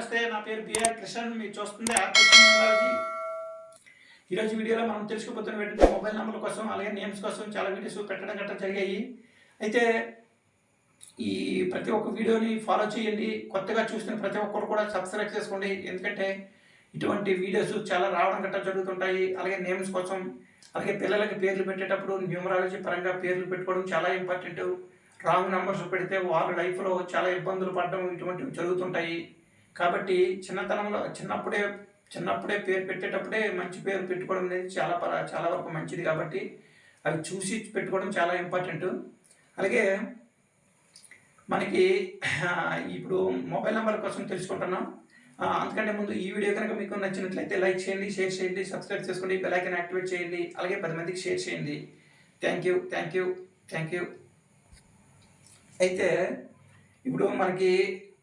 నమస్తే నా పేరు బిఆర్ కిషన్ మీరు చూస్తుంది ఈరోజు వీడియోలో మనం తెలుసుకుపోతున్న ఏంటంటే మొబైల్ నెంబర్ల కోసం అలాగే నేమ్స్ కోసం చాలా వీడియోస్ పెట్టడం గట్రా జరిగాయి. అయితే ఈ ప్రతి ఒక్క వీడియోని ఫాలో చేయండి. కొత్తగా చూసిన ప్రతి ఒక్కరు కూడా సబ్స్క్రైబ్ చేసుకోండి. ఎందుకంటే ఇటువంటి వీడియోస్ చాలా రావడం గట్రా జరుగుతుంటాయి. అలాగే నేమ్స్ కోసం అలాగే పిల్లలకి పేర్లు పెట్టేటప్పుడు న్యూమరాలజీ పరంగా పేర్లు పెట్టుకోవడం చాలా ఇంపార్టెంట్ రాంగ్ నెంబర్స్ పెడితే వాళ్ళ లైఫ్లో చాలా ఇబ్బందులు పడడం ఇటువంటివి జరుగుతుంటాయి. కాబట్టి చిన్నతనంలో చిన్నప్పుడే చిన్నప్పుడే పేరు పెట్టేటప్పుడే మంచి పేరు పెట్టుకోవడం అనేది చాలా పర- చాలా వరకు మంచిది కాబట్టి అవి చూసి పెట్టుకోవడం చాలా ఇంపార్టెంట్. అలాగే మనకి ఇప్పుడు మొబైల్ నెంబర్ కోసం తెలుసుకుంటున్నాం. అంతకంటే ముందు ఈ వీడియో కనుక మీకు నచ్చినట్లయితే లైక్ చేయండి షేర్ చేయండి సబ్స్క్రైబ్ చేసుకోండి బెల్ ఐకాన్ యాక్టివేట్ చేయండి అలాగే పది మందికి షేర్ చేయండి. Thank you thank you thank you. అయితే ఇప్పుడు మనకి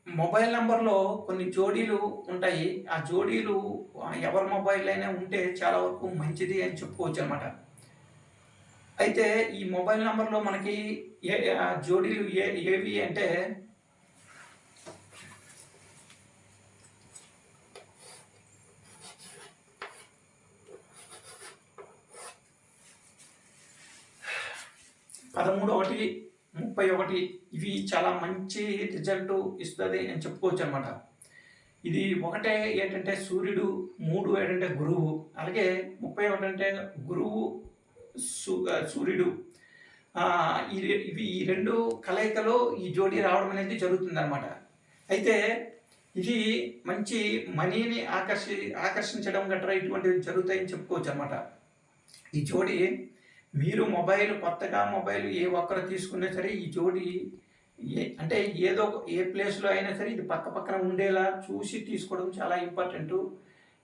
మొబైల్ నెంబర్లో కొన్ని జోడీలు ఉంటాయి. ఆ జోడీలు ఎవరి మొబైల్ అయినా ఉంటే చాలా వరకు మంచిది అని చెప్పుకోవచ్చు అనమాట అయితే ఈ మొబైల్ నెంబర్లో మనకి ఏ ఆ జోడీలు ఏ ఏవి అంటే పదమూడు ఒకటి ముప్పై ఒకటి. ఇవి చాలా మంచి రిజల్ట్ ఇస్తుంది అని చెప్పుకోవచ్చు అనమాట ఇది ఒకటే ఏంటంటే సూర్యుడు మూడు ఏంటంటే గురువు. అలాగే ముప్పై ఒకటి అంటే గురువు సూర్యుడు. ఈ ఇవి ఈ రెండు కలయికలో ఈ జోడీ రావడం అనేది జరుగుతుంది అనమాట అయితే ఇది మంచి మనీని ఆకర్షి ఆకర్షించడం గట్రా ఇటువంటివి జరుగుతాయని చెప్పుకోవచ్చు అనమాట ఈ జోడీ మీరు మొబైల్ కొత్తగా మొబైల్ ఏ ఒక్కరు తీసుకున్నా సరే ఈ జోడి ఏ అంటే ఏదో ఒక- ఏ ప్లేస్లో అయినా సరే ఇది పక్క పక్కన ఉండేలా చూసి తీసుకోవడం చాలా ఇంపార్టెంట్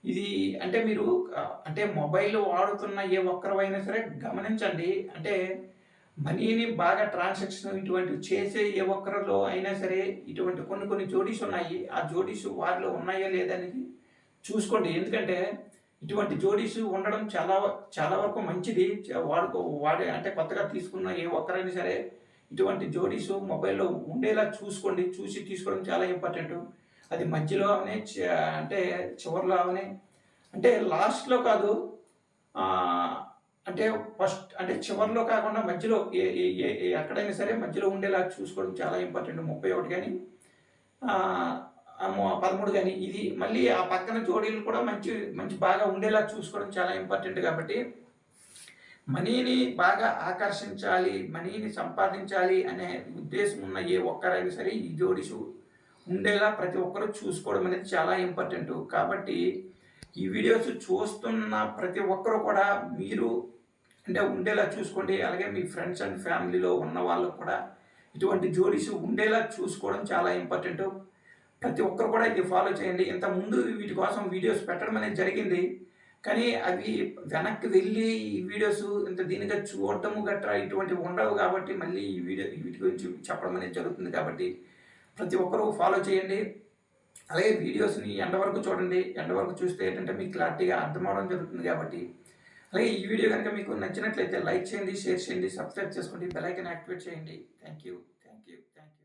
ఇది అంటే మీరు అంటే మొబైల్ వాడుతున్న ఏ ఒక్కరు అయినా సరే గమనించండి. అంటే మనీని బాగా ట్రాన్సాక్షన్ ఇటువంటివి చేసే ఏ ఒక్కరిలో అయినా సరే ఇటువంటి కొన్ని కొన్ని జోడీస్ ఉన్నాయి. ఆ జోడీస్ వారిలో ఉన్నాయా లేదనేది చూసుకోండి. ఎందుకంటే ఇటువంటి జోడీస్ ఉండడం చాలా చాలా వరకు మంచిది. వాడుకో వాడే అంటే కొత్తగా తీసుకున్న ఏ ఒక్కరైనా సరే ఇటువంటి జోడీస్ మొబైల్లో ఉండేలా చూసుకోండి. చూసి తీసుకోవడం చాలా ఇంపార్టెంట్. అది మధ్యలో అవనే అంటే చివరిలో అవనే. అంటే లాస్ట్లో కాదు అంటే ఫస్ట్ అంటే చివరిలో కాకుండా మధ్యలో ఏ ఏ- ఏ- ఎక్కడైనా సరే మధ్యలో ఉండేలా చూసుకోవడం చాలా ఇంపార్టెంట్. ముప్పై ఒకటి కానీ పదమూడు కానీ ఇది మళ్ళీ ఆ పక్కన జోడీలు కూడా మంచి మంచి బాగా ఉండేలా చూసుకోవడం చాలా ఇంపార్టెంట్ కాబట్టి మనీని బాగా ఆకర్షించాలి మనీని సంపాదించాలి అనే ఉద్దేశం ఉన్న ఏ ఒక్కరైనా సరే ఈ జోడీస్ ఉండేలా ప్రతి ఒక్కరూ చూసుకోవడం అనేది చాలా ఇంపార్టెంట్ కాబట్టి ఈ వీడియోస్ చూస్తున్న ప్రతి ఒక్కరు కూడా మీరు అంటే ఉండేలా చూసుకోండి. అలాగే మీ ఫ్రెండ్స్ అండ్ ఫ్యామిలీలో ఉన్న వాళ్ళు కూడా ఇటువంటి జోడీస్ ఉండేలా చూసుకోవడం చాలా ఇంపార్టెంట్ ప్రతి ఒక్కరు కూడా ఇది ఫాలో చేయండి. ఇంత ముందు వీటి కోసం వీడియోస్ పెట్టడం అనేది జరిగింది. కానీ అవి వెనక్కి వెళ్ళి ఈ వీడియోస్ ఇంత దీనిగా చూడటము గట్రా ఇటువంటివి ఉండవు కాబట్టి మళ్ళీ ఈ వీడియో వీటి గురించి చెప్పడం అనేది జరుగుతుంది కాబట్టి ప్రతి ఒక్కరూ ఫాలో చేయండి. అలాగే వీడియోస్ని ఎండ వరకు చూడండి. ఎండ వరకు చూస్తే ఏంటంటే మీకు క్లారిటీగా అర్థం జరుగుతుంది కాబట్టి. అలాగే ఈ వీడియో కనుక మీకు నచ్చినట్లయితే లైక్ చేయండి షేర్ చేయండి సబ్స్క్రైబ్ చేసుకోండి బెల్ యాక్టివేట్ చేయండి. Thank you thank you thank you